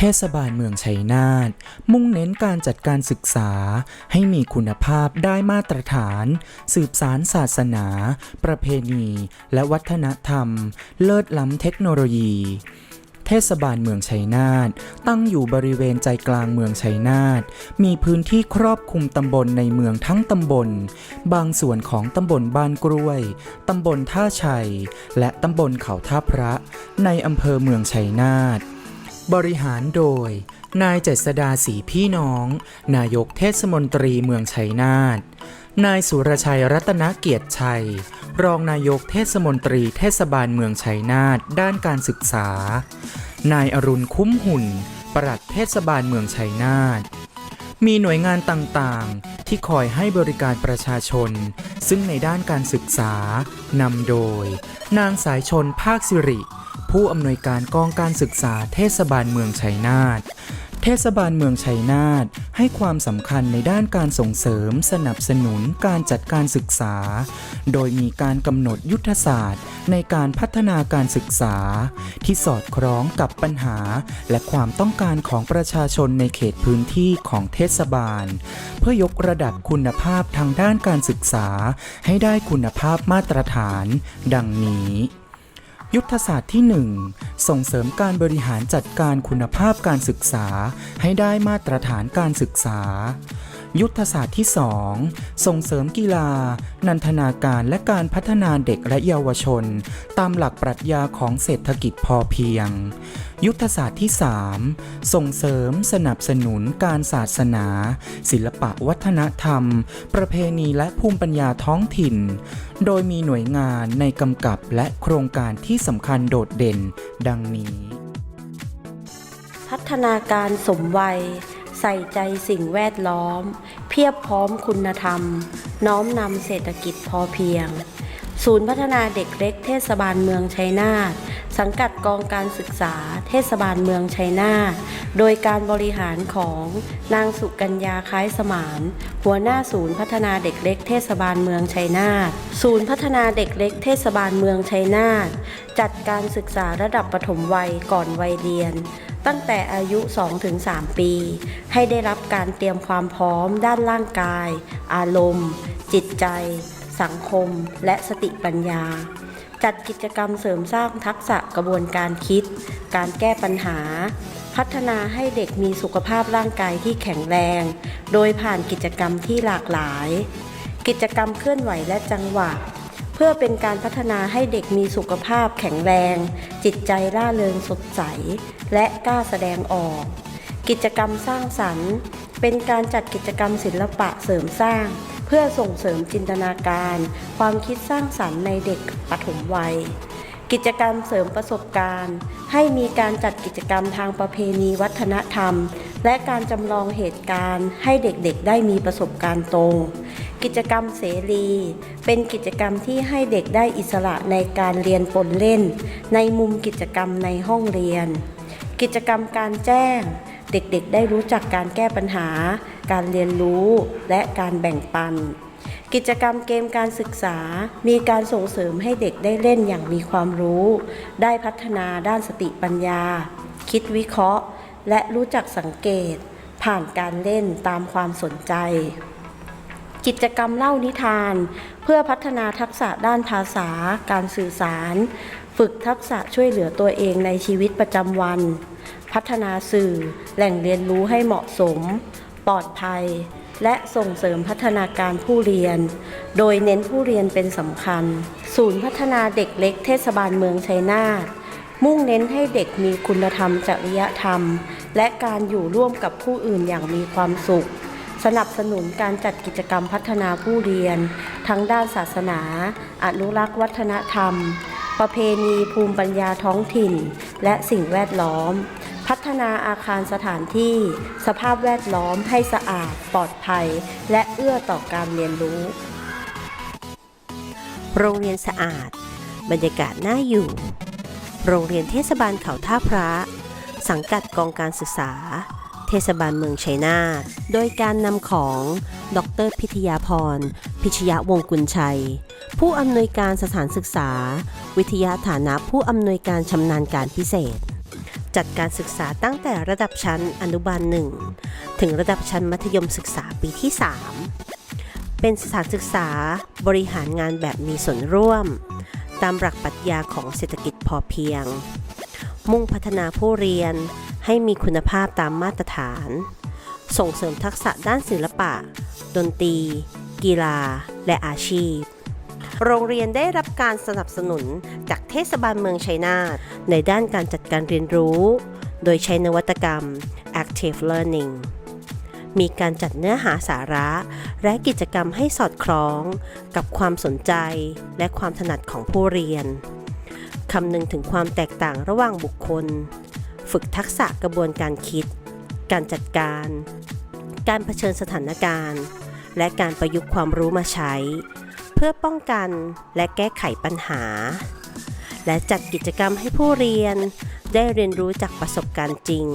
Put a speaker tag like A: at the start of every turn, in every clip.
A: เทศบาลเมืองชัยนาทมุ่งเน้นการจัดการศึกษา ให้มีคุณภาพได้มาตรฐาน สืบสารศาสนา ประเพณี และวัฒนธรรม เลิศล้ำเทคโนโลยีเทศบาลเมืองชัยนาทตั้งอยู่บริเวณใจกลางเมืองชัยนาทมีพื้นที่ครอบคลุมตำบลในเมืองทั้งตำบล บางส่วนของตำบลบ้านกล้วย ตำบลท่าชัย และตำบลเขาท่าพระ ในอำเภอเมืองชัยนาท บริหารโดย นายเจษดาสีพี่น้อง นายกเทศมนตรีเมืองชัยนาท นายสุรชัยรัตนเกียรติชัย รองนายกเทศมนตรีเทศบาลเมืองชัยนาทด้านการศึกษา นายอรุณคุ้มหุ่น ปลัดเทศบาลเมืองชัยนาท มีหน่วยงานต่างๆ ที่คอยให้บริการประชาชน ซึ่งในด้านการศึกษานำโดย นางสายชนภาคสิริ ผู้อำนวยการกองการศึกษาเทศบาลเมืองชัยนาทเทศบาลเมืองชัยนาทให้ความสำคัญในด้านการส่งเสริมสนับสนุนการจัดการศึกษา โดยมีการกำหนดยุทธศาสตร์ ในการพัฒนาการศึกษา ที่สอดคล้องกับปัญหา และความต้องการของประชาชนในเขตพื้นที่ของเทศบาล เพื่อยกระดับคุณภาพทางด้านการศึกษา ให้ได้คุณภาพมาตรฐาน ดังนี้ ยุทธศาสตร์ที่ 1 ส่งเสริมการบริหารจัดการคุณภาพการศึกษา ให้ได้มาตรฐานการศึกษา ยุทธศาสตร์ที่ 2 ส่งเสริมกีฬา นันทนาการและการพัฒนาเด็กและเยาวชน ตามหลักปรัชญาของเศรษฐกิจพอเพียง ยุทธศาสตร์ที่ 3 ส่งเสริมสนับสนุนการศาสนา ศิลปะวัฒนธรรม ประเพณีและภูมิปัญญาท้องถิ่น โดยมีหน่วยงานในกำกับและโครงการที่สำคัญโดดเด่น ดังนี้
B: พัฒนาการสมวัย ใส่ใจสิ่งแวดล้อม เพียบพร้อมคุณธรรม น้อมนำเศรษฐกิจพอเพียง ศูนย์พัฒนาเด็กเล็กเทศบาลเมืองชัยนาทสังกัดกองการศึกษาเทศบาลเมืองชัยนาทโดยการบริหารของนางสุกัญญาคล้ายสมาน หัวหน้าศูนย์พัฒนาเด็กเล็กเทศบาลเมืองชัยนาทศูนย์พัฒนาเด็กเล็กเทศบาลเมืองชัยนาทจัดการศึกษาระดับปฐมวัยก่อนวัยเรียน ตั้งแต่อายุ 2-3 ปี ให้ได้รับการเตรียมความพร้อมด้านร่างกาย อารมณ์ จิตใจ สังคม และสติปัญญา จัดกิจกรรมเสริมสร้างทักษะกระบวนการคิด การแก้ปัญหา พัฒนาให้เด็กมีสุขภาพร่างกายที่แข็งแรง โดยผ่านกิจกรรมที่หลากหลาย กิจกรรมเคลื่อนไหวและจังหวะ พื่อเป็นการพัฒนาให้เด็กมีสุขภาพแข็งแรง จิตใจร่าเริงสดใส และกล้าแสดงออก กิจกรรมสร้างสรรค์ เป็นการจัดกิจกรรมศิลปะเสริมสร้าง เพื่อส่งเสริมจินตนาการ ความคิดสร้างสรรค์ในเด็กปฐมวัย กิจกรรมเสริมประสบการณ์ ให้มีการจัดกิจกรรมทางประเพณีวัฒนธรรม และการจำลองเหตุการณ์ให้เด็กๆ ได้มีประสบการณ์ตรง กิจกรรมเสรี เป็นกิจกรรมที่ให้เด็กได้อิสระในการเรียนปนเล่น ในมุมกิจกรรมในห้องเรียน กิจกรรมการแจ้ง เด็กๆ ได้รู้จักการแก้ปัญหา การเรียนรู้และการแบ่งปัน กิจกรรมเกมการศึกษา มีการส่งเสริมให้เด็กได้เล่นอย่างมีความรู้ ได้พัฒนาด้านสติปัญญา คิดวิเคราะห์ และรู้จักสังเกต ผ่านการเล่นตามความสนใจ กิจกรรมเล่านิทาน เพื่อพัฒนาทักษะด้านภาษา การสื่อสาร ฝึกทักษะช่วยเหลือตัวเองในชีวิตประจำวัน พัฒนาสื่อ แหล่งเรียนรู้ให้เหมาะสม ปลอดภัย และส่งเสริมพัฒนาการผู้เรียน โดยเน้นผู้เรียนเป็นสำคัญ ศูนย์พัฒนาเด็กเล็กเทศบาลเมืองชัยนาทมุ่งเน้นให้เด็กมีคุณธรรมจริยธรรม และการอยู่ร่วมกับผู้อื่นอย่างมีความสุข สนับสนุนการจัดกิจกรรมพัฒนาผู้เรียน ทั้งด้านศาสนา อนุรักษ์วัฒนธรรม ประเพณีภูมิปัญญาท้องถิ่น และสิ่งแวดล้อม พัฒนาอาคารสถานที่ สภาพแวดล้อมให้สะอาด ปลอดภัย และเอื้อต่อการเรียนรู้
C: โรงเรียนสะอาด บรรยากาศน่าอยู่ โรงเรียนเทศบาลเขาท่าพระ สังกัดกองการศึกษา เทศบาลเมืองชัยนาทโดยการนำของ ดรพิทยาพร พิชยะวงกุลชัย ผู้อำนวยการสถานศึกษา วิทยาฐานะผู้อำนวยการชำนาญการพิเศษ จัดการศึกษาตั้งแต่ระดับชั้นอนุบาลหนึ่งถึงระดับชั้นมัธยมศึกษาปีที่ 3 เป็นสถานศึกษาบริหารงานแบบมีส่วนร่วม ตามหลักปรัชญาของเศรษฐกิจพอเพียง มุ่งพัฒนาผู้เรียนให้มีคุณภาพตามมาตรฐาน ส่งเสริมทักษะด้านศิลปะ ดนตรี กีฬา และอาชีพ โรงเรียนได้รับการสนับสนุนจากเทศบาลเมืองชัยนาทในด้านการจัดการเรียนรู้ โดยใช้นวัตกรรม Active Learning มีการจัดเนื้อหาสาระ และกิจกรรมให้สอดคล้อง กับความสนใจและความถนัดของผู้เรียน คำนึงถึงความแตกต่างระหว่างบุคคล ฝึกทักษะกระบวนการคิด การจัดการ การเผชิญสถานการณ์ และการประยุกต์ความรู้มาใช้ เพื่อป้องกันและแก้ไขปัญหา และจัดกิจกรรมให้ผู้เรียน ได้เรียนรู้จากประสบการณ์จริง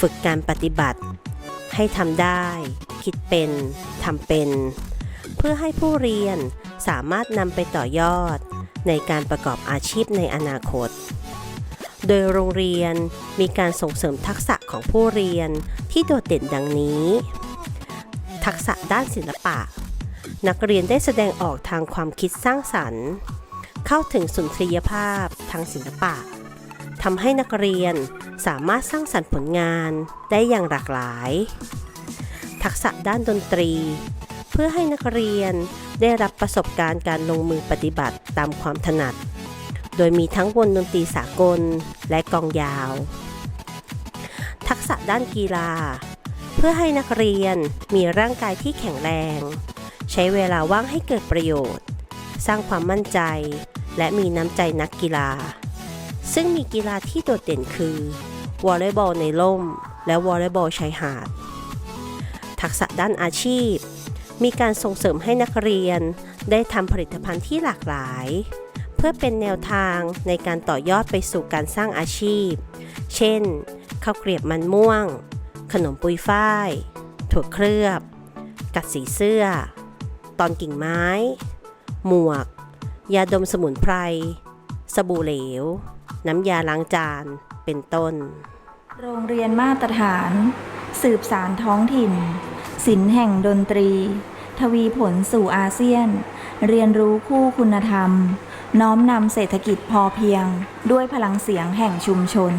C: ฝึกการปฏิบัติ ให้ทำได้ คิดเป็นทำเป็น เพื่อให้ผู้เรียนสามารถนำไปต่อยอด ในการประกอบอาชีพในอนาคต โดยโรงเรียนมีการส่งเสริมทักษะของผู้เรียนที่โดดเด่นดังนี้ ทักษะด้านศิลปะ นักเรียนได้แสดงออกทางความคิดสร้างสรรค์ เข้าถึงสุนทรียภาพทางศิลปะทำให้นักเรียนสามารถสร้างสรรค์ผลงานได้อย่างหลากหลาย ทักษะด้านดนตรี เพื่อให้นักเรียน ได้รับประสบการณ์การลงมือปฏิบัติตามความถนัด โดยมีทั้งวงดนตรีสากลและกองยาว ทักษะด้านกีฬา เพื่อให้นักเรียนมีร่างกายที่แข็งแรง ใช้เวลาว่างให้เกิดประโยชน์ สร้างความมั่นใจ และมีน้ำใจนักกีฬา ซึ่งมีกีฬาที่โดดเด่นคือวอลเลย์บอลในร่ม และวอลเลย์บอลชายหาด ทักษะด้านอาชีพ มีการส่งเสริมให้นักเรียน ได้ทำผลิตภัณฑ์ที่หลากหลาย เพื่อเป็นแนวทางในการต่อยอดไปสู่การสร้างอาชีพ เช่นข้าวเกรียบมันม่วง ขนมปุยฝ้าย ถั่วเคลือบ กัดสีเสื้อ ตอนกิ่งไม้ หมวก ยาดมสมุนไพร สบู่เหลว น้ำยาล้างจาน เป็นต้น
D: โรงเรียนมาตรฐาน สืบสารท้องถิ่น ศิลป์แห่งดนตรี ทวีผลสู่อาเซียน เรียนรู้คู่คุณธรรม น้อมนำเศรษฐกิจพอเพียง ด้วยพลังเสียงแห่งชุมชน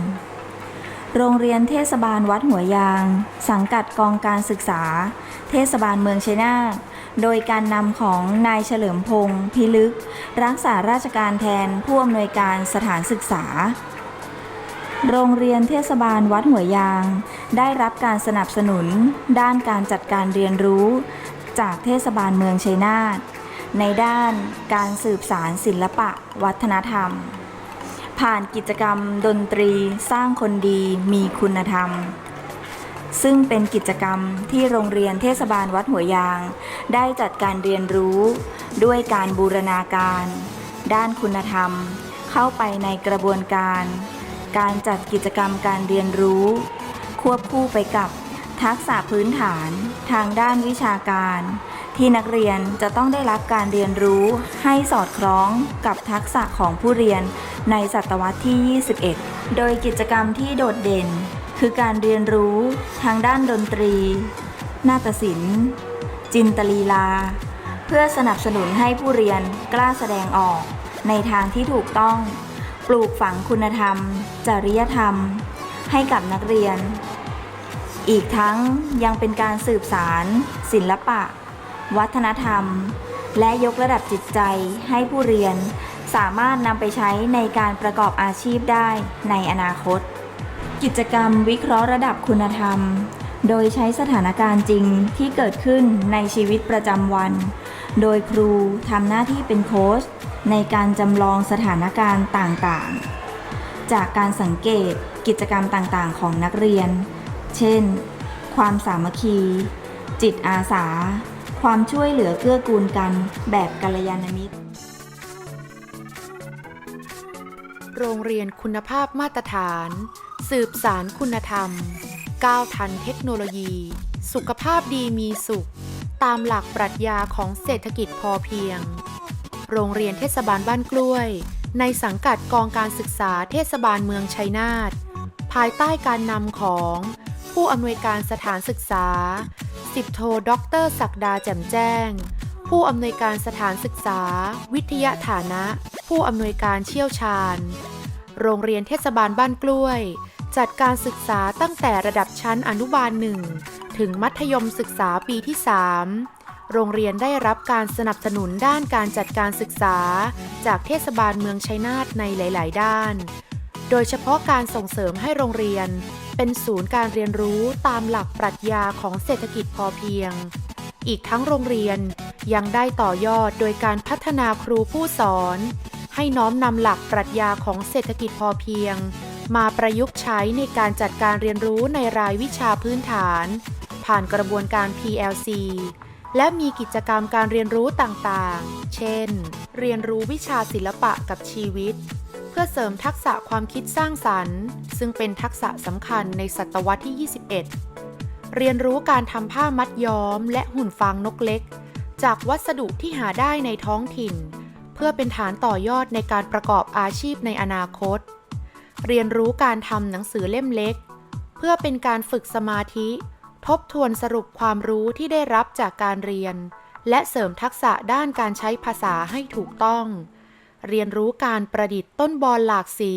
D: โรงเรียนเทศบาลวัดหัวยาง สังกัดกองการศึกษา เทศบาลเมืองชัยนาทโดยการนำของนายเฉลิมพงศ์พิลึก รักษาราชการแทนผู้อำนวยการสถานศึกษา โรงเรียนเทศบาลวัดหัวยาง ได้รับการสนับสนุน ด้านการจัดการเรียนรู้ จากเทศบาลเมืองชัยนาทในด้านการสืบสารศิลปะ วัฒนธรรม ผ่านกิจกรรมดนตรีสร้างคนดีมีคุณธรรม ซึ่งเป็นกิจกรรมที่โรงเรียนเทศบาลวัดหัวยาง ได้จัดการเรียนรู้ ด้วยการบูรณาการ ด้านคุณธรรม เข้าไปในกระบวนการ การจัดกิจกรรมการเรียนรู้ ควบคู่ไปกับทักษะพื้นฐาน ทางด้านวิชาการ ที่นักเรียนจะต้องได้รับการเรียนรู้ให้สอดคล้องกับทักษะของผู้เรียนในศตวรรษที่ 21 โดยกิจกรรมที่โดดเด่น คือการเรียนรู้ทางด้านดนตรี นาฏศิลป์ จินตลีลา เพื่อสนับสนุนให้ผู้เรียนกล้าแสดงออกในทางที่ถูกต้อง ปลูกฝังคุณธรรม จริยธรรม ให้กับนักเรียน อีกทั้งยังเป็นการสืบสาร ศิลปะ วัฒนธรรม และยกระดับจิตใจให้ผู้เรียน สามารถนำไปใช้ในการประกอบอาชีพได้ในอนาคต กิจกรรมวิเคราะห์ระดับคุณธรรม โดยใช้สถานการณ์จริงที่เกิดขึ้นในชีวิตประจำวัน โดยครูทำหน้าที่เป็นโค้ช ในการจำลองสถานการณ์ต่างๆ จากการสังเกตกิจกรรมต่างๆ ของนักเรียน เช่น ความสามัคคี จิตอาสา ความช่วยเหลือเกื้อกูลกันแบบกัลยาณมิตร
E: โรงเรียนคุณภาพมาตรฐาน สืบสารคุณธรรม ก้าวทันเทคโนโลยี สุขภาพดีมีสุข ตามหลักปรัชญาของเศรษฐกิจพอเพียง โรงเรียนเทศบาลบ้านกล้วย ในสังกัดกองการศึกษาเทศบาลเมืองชัยนาทภายใต้การนำของ ผู้อำนวยการสถานศึกษาสิบโทด็อกเตอร์ศักดาแจ่มแจ้ง ผู้อำนวยการสถานศึกษา วิทยาฐานะ ผู้อำนวยการเชี่ยวชาญ โรงเรียนเทศบาลบ้านกล้วย จัดการศึกษาตั้งแต่ระดับชั้นอนุบาลหนึ่งถึงมัธยมศึกษาปีที่ 3 โรงเรียนได้รับการสนับสนุนด้านการจัดการศึกษา จากเทศบาลเมืองชัยนาทในหลาย ๆ ด้าน โดยเฉพาะการส่งเสริมให้โรงเรียน เป็นศูนย์การเรียนรู้ตามหลักปรัชญาของเศรษฐกิจพอเพียง อีกทั้งโรงเรียนยังได้ต่อยอดโดยการพัฒนาครูผู้สอน ให้น้อมนำหลักปรัชญาของเศรษฐกิจพอเพียง มาประยุกต์ใช้ในการจัดการเรียนรู้ในรายวิชาพื้นฐาน ผ่านกระบวนการ PLC และมีกิจกรรมการเรียนรู้ต่างๆ เช่น เรียนรู้วิชาศิลปะกับชีวิต เพื่อเสริมทักษะความคิดสร้างสรรค์ ซึ่งเป็นทักษะสำคัญในศตวรรษที่ 21 เรียนรู้การทำผ้ามัดย้อม และหุ่นฟางนกเล็ก จากวัสดุที่หาได้ในท้องถิ่น เพื่อเป็นฐานต่อยอดในการประกอบอาชีพในอนาคต เรียนรู้การทำหนังสือเล่มเล็ก เพื่อเป็นการฝึกสมาธิ ทบทวนสรุปความรู้ที่ได้รับจากการเรียน และเสริมทักษะด้านการใช้ภาษาให้ถูกต้อง เรียนรู้การประดิษฐ์ต้นบอลหลากสี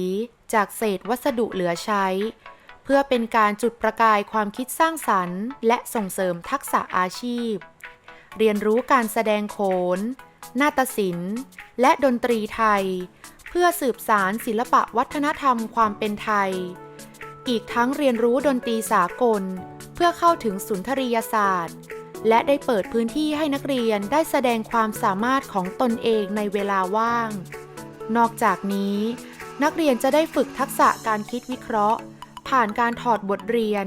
E: จากเศษวัสดุเหลือใช้ เพื่อเป็นการจุดประกายความคิดสร้างสรรค์ และส่งเสริมทักษะอาชีพ เรียนรู้การแสดงโขน นาฏศิลป์ และดนตรีไทย เพื่อสืบสารศิลปะวัฒนธรรมความเป็นไทย อีกทั้งเรียนรู้ดนตรีสากล เพื่อเข้าถึงสุนทรียศาสตร์ และได้เปิดพื้นที่ให้นักเรียนได้แสดงความสามารถของตนเองในเวลาว่าง นอกจากนี้ นักเรียนจะได้ฝึกทักษะการคิดวิเคราะห์ ผ่านการถอดบทเรียน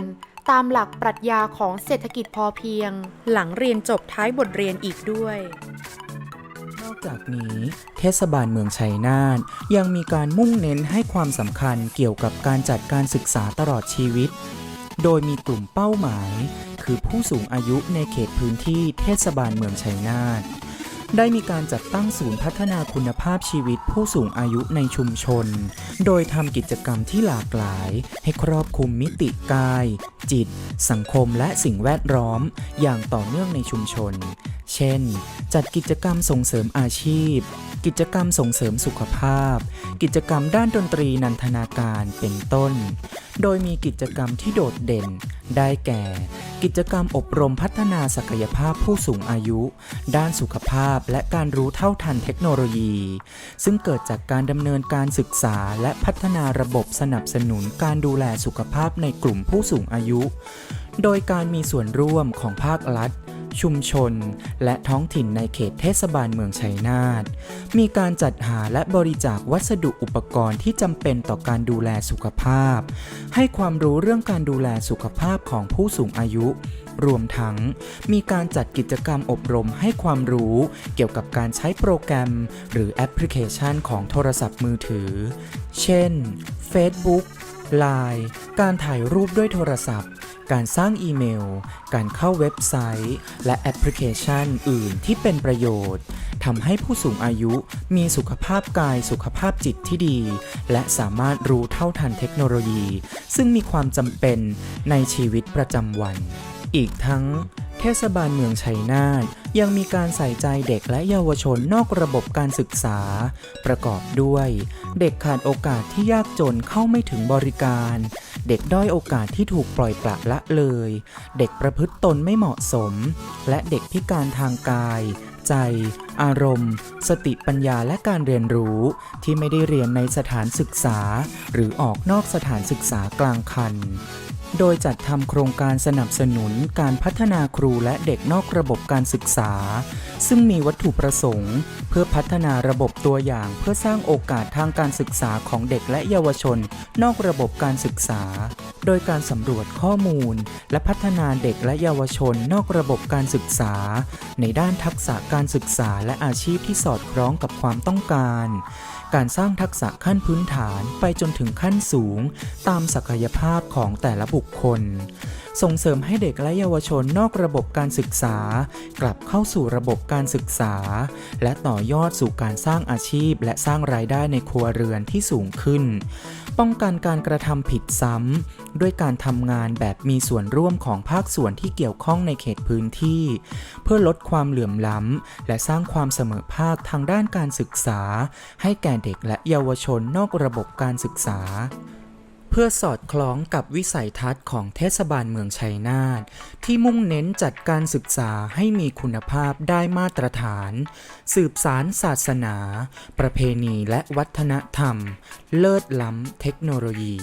E: ตามหลักปรัชญาของเศรษฐกิจพอเพียง หลังเรียนจบท้ายบทเรียนอีกด้วย
A: นอกจากนี้เทศบาลเมืองชัยนาทยังมีการมุ่งเน้นให้ความสำคัญเกี่ยวกับการจัดการศึกษาตลอดชีวิต โดยมีกลุ่มเป้าหมาย คือผู้สูงอายุในเขตพื้นที่เทศบาลเมืองชัยนาทได้มีการจัดตั้งศูนย์พัฒนาคุณภาพชีวิตผู้สูงอายุในชุมชน โดยทำกิจกรรมที่หลากหลาย ให้ครอบคลุมมิติกาย จิต สังคมและสิ่งแวดล้อม อย่างต่อเนื่องในชุมชน เช่น จัดกิจกรรมส่งเสริมอาชีพ กิจกรรมส่งเสริมสุขภาพ กิจกรรมด้านดนตรีนันทนาการเป็นต้น โดยมีกิจกรรมที่โดดเด่น ได้แก่ กิจกรรมอบรมพัฒนาศักยภาพผู้สูงอายุ ด้านสุขภาพและการรู้เท่าทันเทคโนโลยี ซึ่งเกิดจากการดำเนินการศึกษาและพัฒนาระบบสนับสนุนการดูแลสุขภาพในกลุ่มผู้สูงอายุ โดยการมีส่วนร่วมของภาครัฐ ชุมชน และท้องถิ่นในเขตเทศบาลเมืองชัยนาท มีการจัดหาและบริจาควัสดุอุปกรณ์ที่จำเป็นต่อการดูแลสุขภาพ ให้ความรู้เรื่องการดูแลสุขภาพของผู้สูงอายุ รวมทั้ง มีการจัดกิจกรรมอบรมให้ความรู้ เกี่ยวกับการใช้โปรแกรม หรือแอปพลิเคชันของโทรศัพท์มือถือ เช่น Facebook Line การถ่ายรูปด้วยโทรศัพท์ การสร้างอีเมล การเข้าเว็บไซต์ และแอปพลิเคชันอื่นที่เป็นประโยชน์ทำให้ผู้สูงอายุมีสุขภาพกายสุขภาพจิตที่ดี และสามารถรู้เท่าทันเทคโนโลยี ซึ่งมีความจำเป็นในชีวิตประจำวัน อีกทั้งเทศบาลเมืองชัยนาทยังมีการใส่ใจเด็กและเยาวชนนอกระบบการศึกษา ประกอบด้วย เด็กขาดโอกาสที่ยากจนเข้าไม่ถึงบริการ เด็กด้อยโอกาสที่ถูกปล่อยปละละเลย เด็กประพฤติตนไม่เหมาะสม และเด็กพิการทางกาย ใจ อารมณ์ สติปัญญาและการเรียนรู้ ที่ไม่ได้เรียนในสถานศึกษา หรือออกนอกสถานศึกษากลางคัน โดยจัดทำโครงการสนับสนุนการพัฒนาครูและเด็กนอกระบบการศึกษา ซึ่งมีวัตถุประสงค์ เพื่อพัฒนาระบบตัวอย่างเพื่อสร้างโอกาสทางการศึกษาของเด็กและเยาวชน นอกระบบการศึกษา โดยการสำรวจข้อมูล และพัฒนาเด็กและเยาวชนนอกระบบการศึกษา ในด้านทักษะการศึกษาและอาชีพที่สอดคล้องกับความต้องการ การสร้างทักษะขั้นพื้นฐานไปจนถึงขั้นสูง ตามศักยภาพของแต่ละบุคคล ส่งเสริมให้เด็กและเยาวชนนอกระบบการศึกษา กลับเข้าสู่ระบบการศึกษา และต่อยอดสู่การสร้างอาชีพ และสร้างรายได้ในครัวเรือนที่สูงขึ้น ป้องกันการกระทำผิดซ้ำด้วยการทำงานแบบมีส่วนร่วมของภาคส่วนที่เกี่ยวข้องในเขตพื้นที่ เพื่อลดความเหลื่อมล้ำและสร้างความเสมอภาคทางด้านการศึกษา ให้แก่เด็กและเยาวชนนอกระบบการศึกษา พื่อสอดคล้องกับวิสัยทัศน์ของเทศบาลเมืองชัยนาทที่มุ่งเน้นจัดการศึกษาให้มีคุณภาพได้มาตรฐาน สืบสารศาสนา ประเพณีและวัฒนธรรม เลิศล้ำเทคโนโลยี